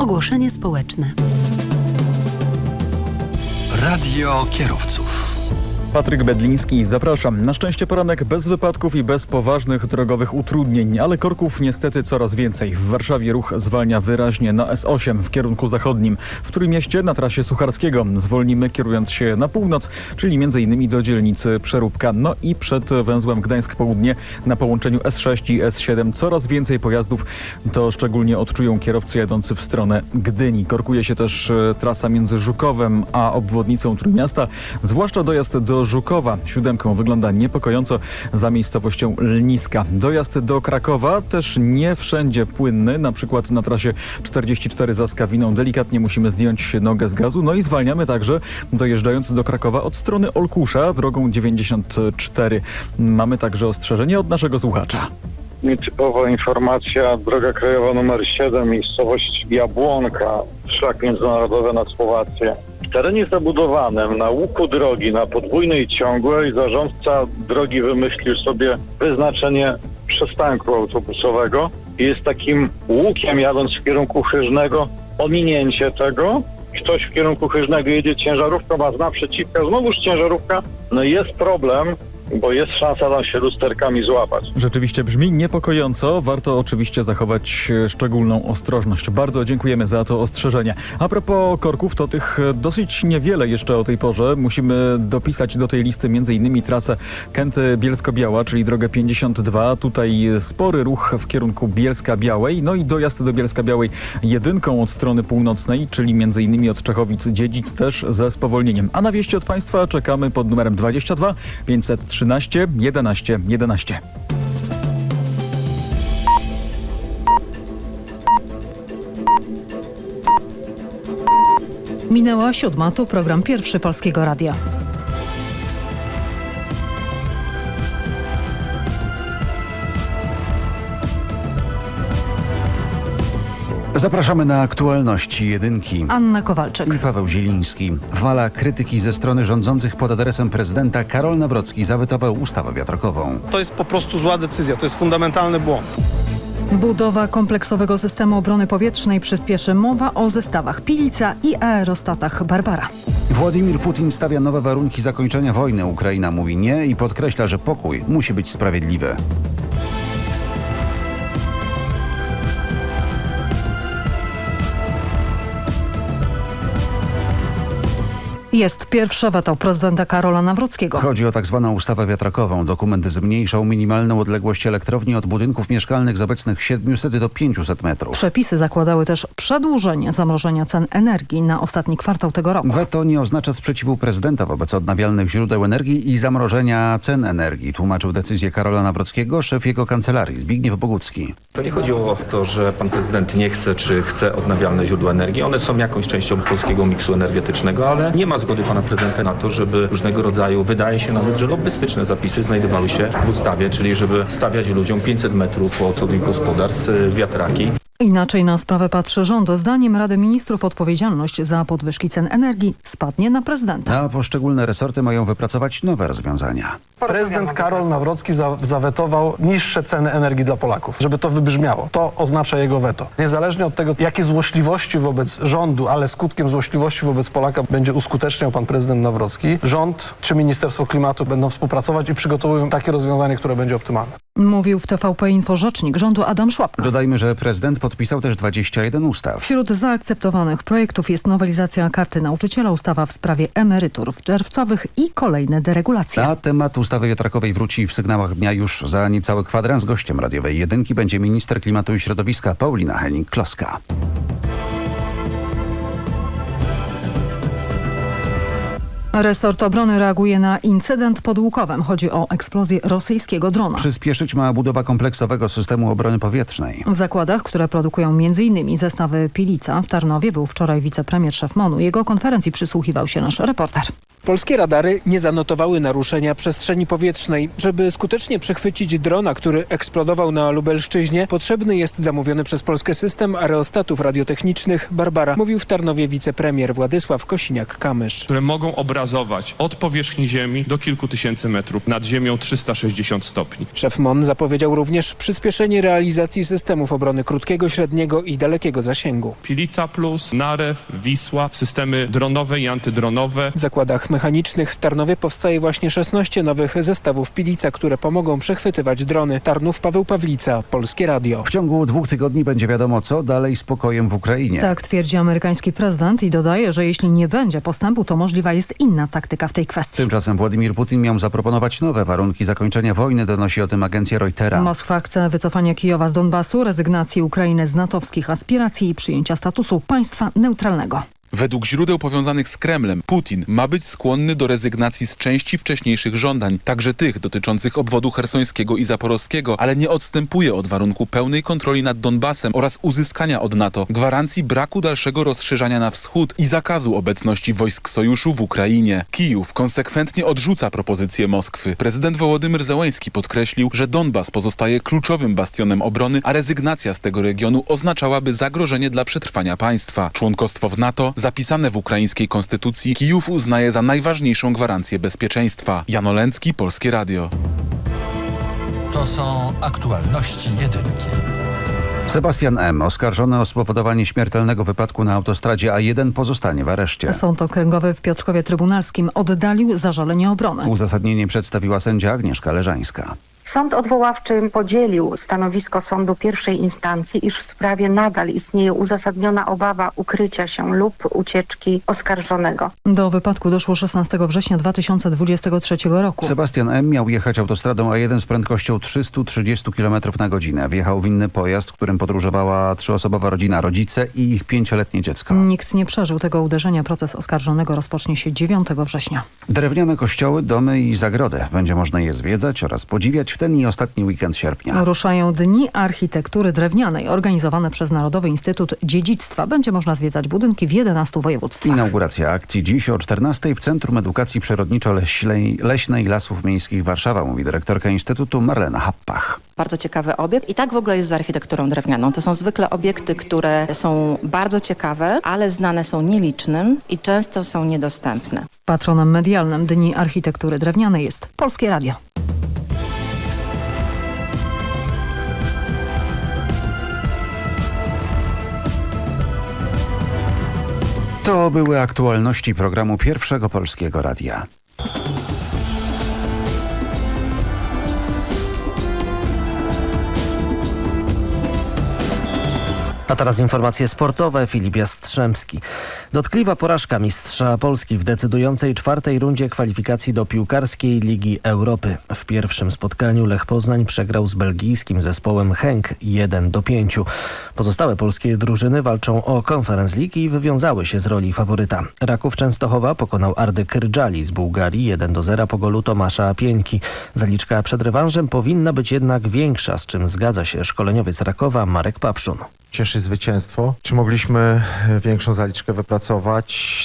Ogłoszenie społeczne. Radio kierowców. Patryk Bedliński, zapraszam. Na szczęście poranek bez wypadków i bez poważnych drogowych utrudnień, ale korków niestety coraz więcej. W Warszawie ruch zwalnia wyraźnie na S8 w kierunku zachodnim. W Trójmieście na trasie Sucharskiego zwolnimy kierując się na północ, czyli m.in. do dzielnicy Przeróbka. No i przed węzłem Gdańsk Południe na połączeniu S6 i S7 coraz więcej pojazdów. To szczególnie odczują kierowcy jadący w stronę Gdyni. Korkuje się też e, trasa między Żukowem a obwodnicą Trójmiasta, zwłaszcza dojazd do Żukowa. Siódemką wygląda niepokojąco za miejscowością Lniska. Dojazd do Krakowa też nie wszędzie płynny, na przykład na trasie 44 za Skawiną delikatnie musimy zdjąć nogę z gazu, no i zwalniamy także dojeżdżając do Krakowa od strony Olkusza drogą 94. Mamy także ostrzeżenie od naszego słuchacza. Nietypowa informacja, droga krajowa nr 7, miejscowość Jabłonka, szlak międzynarodowy na Słowację. W terenie zabudowanym na łuku drogi na podwójnej ciągłej zarządca drogi wymyślił sobie wyznaczenie przystanku autobusowego. Jest takim łukiem jadąc w kierunku Chyżnego, ominięcie tego. Ktoś w kierunku Chyżnego jedzie ciężarówką, a z naprzeciwka znowuż ciężarówka. No jest problem, bo jest szansa tam się lusterkami złapać. Rzeczywiście brzmi niepokojąco. Warto oczywiście zachować e, szczególną ostrożność. Bardzo dziękujemy za to ostrzeżenie. A propos korków, to tych e, dosyć niewiele jeszcze o tej porze. Musimy dopisać do tej listy m.in. trasę Kęty-Bielsko-Biała, czyli drogę 52. Tutaj spory ruch w kierunku Bielska-Białej. No i dojazd do Bielska-Białej jedynką od strony północnej, czyli m.in. od Czechowic-Dziedzic też ze spowolnieniem. A na wieści od Państwa czekamy pod numerem 22 513 11 11. Minęła siódma, tu program pierwszy Polskiego Radia. Zapraszamy na aktualności jedynki. Anna Kowalczyk. I Paweł Zieliński. Fala krytyki ze strony rządzących pod adresem prezydenta Karol Nawrocki zawetował ustawę wiatrakową. To jest po prostu zła decyzja, to jest fundamentalny błąd. Budowa kompleksowego systemu obrony powietrznej przyspieszy mowa o zestawach Pilica i aerostatach Barbara. Władimir Putin stawia nowe warunki zakończenia wojny. Ukraina mówi nie i podkreśla, że pokój musi być sprawiedliwy. Jest pierwsze weto prezydenta Karola Nawrockiego. Chodzi o tak zwaną ustawę wiatrakową. Dokument zmniejszał minimalną odległość elektrowni od budynków mieszkalnych z obecnych 700 do 500 metrów. Przepisy zakładały też przedłużenie zamrożenia cen energii na ostatni kwartał tego roku. Weto nie oznacza sprzeciwu prezydenta wobec odnawialnych źródeł energii i zamrożenia cen energii, tłumaczył decyzję Karola Nawrockiego, szef jego kancelarii Zbigniew Bogucki. To nie chodzi o to, że pan prezydent nie chce, czy chce odnawialne źródła energii. One są jakąś częścią polskiego miksu energetycznego, ale nie ma zgody pana prezydenta na to, żeby różnego rodzaju, wydaje się nawet, że lobbystyczne zapisy znajdowały się w ustawie, czyli żeby stawiać ludziom 500 metrów od ich gospodarstw y, wiatraki. Inaczej na sprawę patrzy rząd. Zdaniem Rady Ministrów odpowiedzialność za podwyżki cen energii spadnie na prezydenta. A poszczególne resorty mają wypracować nowe rozwiązania. Prezydent Karol Nawrocki za, zawetował niższe ceny energii dla Polaków, żeby to wybrzmiało. To oznacza jego weto. Niezależnie od tego, jakie złośliwości wobec rządu, ale skutkiem złośliwości wobec Polaka będzie uskuteczniał pan prezydent Nawrocki, rząd czy Ministerstwo Klimatu będą współpracować i przygotowują takie rozwiązanie, które będzie optymalne. Mówił w TVP Info rzecznik rządu Adam Szłapka. Dodajmy, że prezydent podpisał też 21 ustaw. Wśród zaakceptowanych projektów jest nowelizacja karty nauczyciela, ustawa w sprawie emerytur czerwcowych i kolejne deregulacje. A temat ustawy wiatrakowej wróci w sygnałach dnia już za niecały kwadrans. Gościem radiowej jedynki będzie minister klimatu i środowiska Paulina Henning-Kloska. Resort obrony reaguje na incydent pod Łukowem. Chodzi o eksplozję rosyjskiego drona. Przyspieszyć ma budowa kompleksowego systemu obrony powietrznej. W zakładach, które produkują m.in. zestawy Pilica w Tarnowie był wczoraj wicepremier szef MONU. Jego konferencji przysłuchiwał się nasz reporter. Polskie radary nie zanotowały naruszenia przestrzeni powietrznej. Żeby skutecznie przechwycić drona, który eksplodował na Lubelszczyźnie, potrzebny jest zamówiony przez Polskę system aerostatów radiotechnicznych Barbara, mówił w Tarnowie wicepremier Władysław Kosiniak-Kamysz. które mogą od powierzchni Ziemi do kilku tysięcy metrów, nad Ziemią 360 stopni. Szef MON zapowiedział również przyspieszenie realizacji systemów obrony krótkiego, średniego i dalekiego zasięgu. Pilica Plus, Narew, Wisła, systemy dronowe i antydronowe. W zakładach mechanicznych w Tarnowie powstaje właśnie 16 nowych zestawów Pilica, które pomogą przechwytywać drony. Tarnów Paweł Pawlica, Polskie Radio. W ciągu dwóch tygodni będzie wiadomo, co dalej z pokojem w Ukrainie. Tak twierdzi amerykański prezydent i dodaje, że jeśli nie będzie postępu, to możliwa jest inna taktyka w tej kwestii. Tymczasem Władimir Putin miał zaproponować nowe warunki zakończenia wojny, donosi o tym agencja Reutera. Moskwa chce wycofania Kijowa z Donbasu, rezygnacji Ukrainy z natowskich aspiracji i przyjęcia statusu państwa neutralnego. Według źródeł powiązanych z Kremlem, Putin ma być skłonny do rezygnacji z części wcześniejszych żądań, także tych dotyczących obwodu hersońskiego i zaporowskiego, ale nie odstępuje od warunku pełnej kontroli nad Donbasem oraz uzyskania od NATO gwarancji braku dalszego rozszerzania na wschód i zakazu obecności wojsk sojuszu w Ukrainie. Kijów konsekwentnie odrzuca propozycję Moskwy. Prezydent Wołodymyr Zełański podkreślił, że Donbas pozostaje kluczowym bastionem obrony, a rezygnacja z tego regionu oznaczałaby zagrożenie dla przetrwania państwa. Członkostwo w NATO zapisane w ukraińskiej konstytucji Kijów uznaje za najważniejszą gwarancję bezpieczeństwa. Janolęcki, Polskie Radio. To są aktualności jedynki. Sebastian M., oskarżony o spowodowanie śmiertelnego wypadku na autostradzie A1 pozostanie w areszcie. Sąd okręgowy w Piotrkowie Trybunalskim oddalił zażalenie obrony. Uzasadnienie przedstawiła sędzia Agnieszka Leżańska. Sąd odwoławczy podzielił stanowisko sądu pierwszej instancji, iż w sprawie nadal istnieje uzasadniona obawa ukrycia się lub ucieczki oskarżonego. Do wypadku doszło 16 września 2023 roku. Sebastian M. miał jechać autostradą A1 z prędkością 330 km na godzinę. Wjechał w inny pojazd, którym podróżowała trzyosobowa rodzina, rodzice i ich pięcioletnie dziecko. Nikt nie przeżył tego uderzenia. Proces oskarżonego rozpocznie się 9 września. Drewniane kościoły, domy i zagrodę. Będzie można je zwiedzać oraz podziwiać w ten i ostatni weekend sierpnia. Ruszają Dni Architektury Drewnianej organizowane przez Narodowy Instytut Dziedzictwa. Będzie można zwiedzać budynki w 11 województwach. Inauguracja akcji dziś o 14 w Centrum Edukacji Przyrodniczo-Leśnej Leśnej Lasów Miejskich Warszawa, mówi dyrektorka Instytutu Marlena Happach. Bardzo ciekawy obiekt i tak w ogóle jest z architekturą drewnianą. To są zwykle obiekty, które są bardzo ciekawe, ale znane są nielicznym i często są niedostępne. Patronem medialnym Dni Architektury Drewnianej jest Polskie Radio. To były aktualności programu Pierwszego Polskiego Radia. A teraz informacje sportowe. Filip Jastrzębski. Dotkliwa porażka mistrza Polski w decydującej czwartej rundzie kwalifikacji do piłkarskiej Ligi Europy. W pierwszym spotkaniu Lech Poznań przegrał z belgijskim zespołem Henk 1 do 5. Pozostałe polskie drużyny walczą o Conference League i wywiązały się z roli faworyta. Raków Częstochowa pokonał Ardy Kyrджali z Bułgarii 1 do 0 po golu Tomasza Pieńki. Zaliczka przed rewanżem powinna być jednak większa, z czym zgadza się szkoleniowiec Rakowa Marek Papszun. Cieszy zwycięstwo. Czy mogliśmy większą zaliczkę wypracować?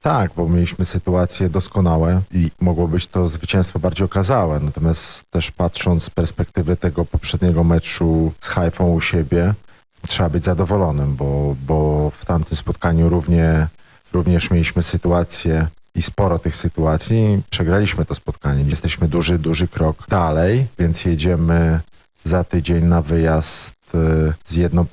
Tak, bo mieliśmy sytuacje doskonałe i mogło być to zwycięstwo bardziej okazałe. Natomiast też patrząc z perspektywy tego poprzedniego meczu z Haifą u siebie, trzeba być zadowolonym, bo, bo w tamtym spotkaniu równie, również mieliśmy sytuacje i sporo tych sytuacji. Przegraliśmy to spotkanie. Jesteśmy duży, duży krok dalej, więc jedziemy za tydzień na wyjazd z jedną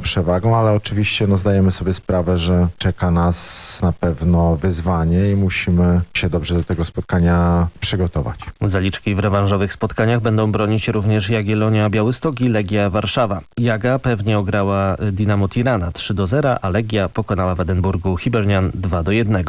przewagą, ale oczywiście no, zdajemy sobie sprawę, że czeka nas na pewno wyzwanie i musimy się dobrze do tego spotkania przygotować. Zaliczki w rewanżowych spotkaniach będą bronić również Jagiellonia Białystok i Legia Warszawa. Jaga pewnie ograła Dinamo Tirana 3 do 0, a Legia pokonała w Edynburgu Hibernian 2 do 1.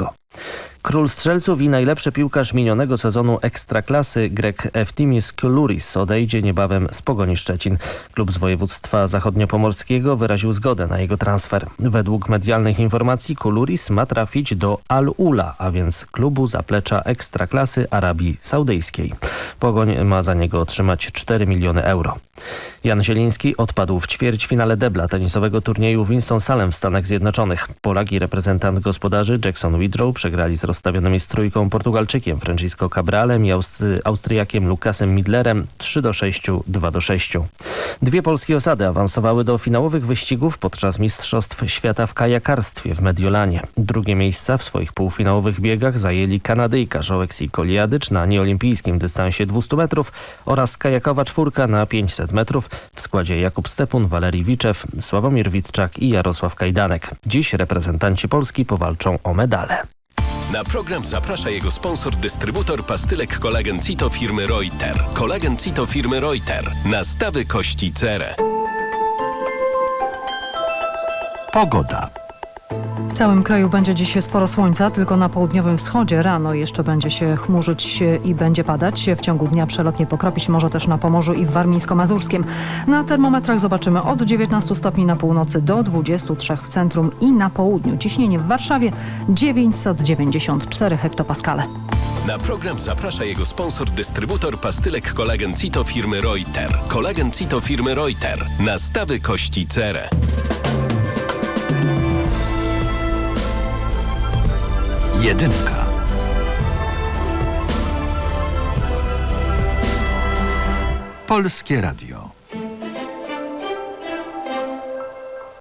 Król strzelców i najlepszy piłkarz minionego sezonu Ekstraklasy Grek Eftimis Kuluris odejdzie niebawem z Pogoni Szczecin. Klub z województwa zachodniopomorskiego wyraził zgodę na jego transfer. Według medialnych informacji Kuluris ma trafić do Al-Ula, a więc klubu zaplecza Ekstraklasy Arabii Saudyjskiej. Pogoń ma za niego otrzymać 4 miliony euro. Jan Zieliński odpadł w ćwierćfinale debla tenisowego turnieju Winston-Salem w Stanach Zjednoczonych. Polak i reprezentant gospodarzy Jackson Widrow przegrali z Rosją rozstawionymi z trójką Portugalczykiem Francisco Cabralem i Austriakiem Lukasem Midlerem 3 do 6, 2 do 6. Dwie polskie osady awansowały do finałowych wyścigów podczas Mistrzostw Świata w kajakarstwie w Mediolanie. Drugie miejsca w swoich półfinałowych biegach zajęli Kanadyjka Joeksi Koliadycz na nieolimpijskim dystansie 200 metrów oraz kajakowa czwórka na 500 metrów w składzie Jakub Stepun, Walerii Wiczew, Sławomir Witczak i Jarosław Kajdanek. Dziś reprezentanci Polski powalczą o medale. Na program zaprasza jego sponsor, dystrybutor pastylek kolagen Cito firmy Reuter. Kolagen Cito firmy Reuter. Nastawy kości cerę. Pogoda. W całym kraju będzie dziś sporo słońca, tylko na południowym wschodzie rano jeszcze będzie się chmurzyć i będzie padać. W ciągu dnia przelotnie pokropić może też na Pomorzu i w Warmińsko-Mazurskim. Na termometrach zobaczymy od 19 stopni na północy do 23 w centrum i na południu. Ciśnienie w Warszawie 994 hektopaskale. Na program zaprasza jego sponsor, dystrybutor pastylek kolagen Cito firmy Reuter. Kolagen Cito firmy Reuter. Nastawy kości cerę. Jedynka. Polskie Radio.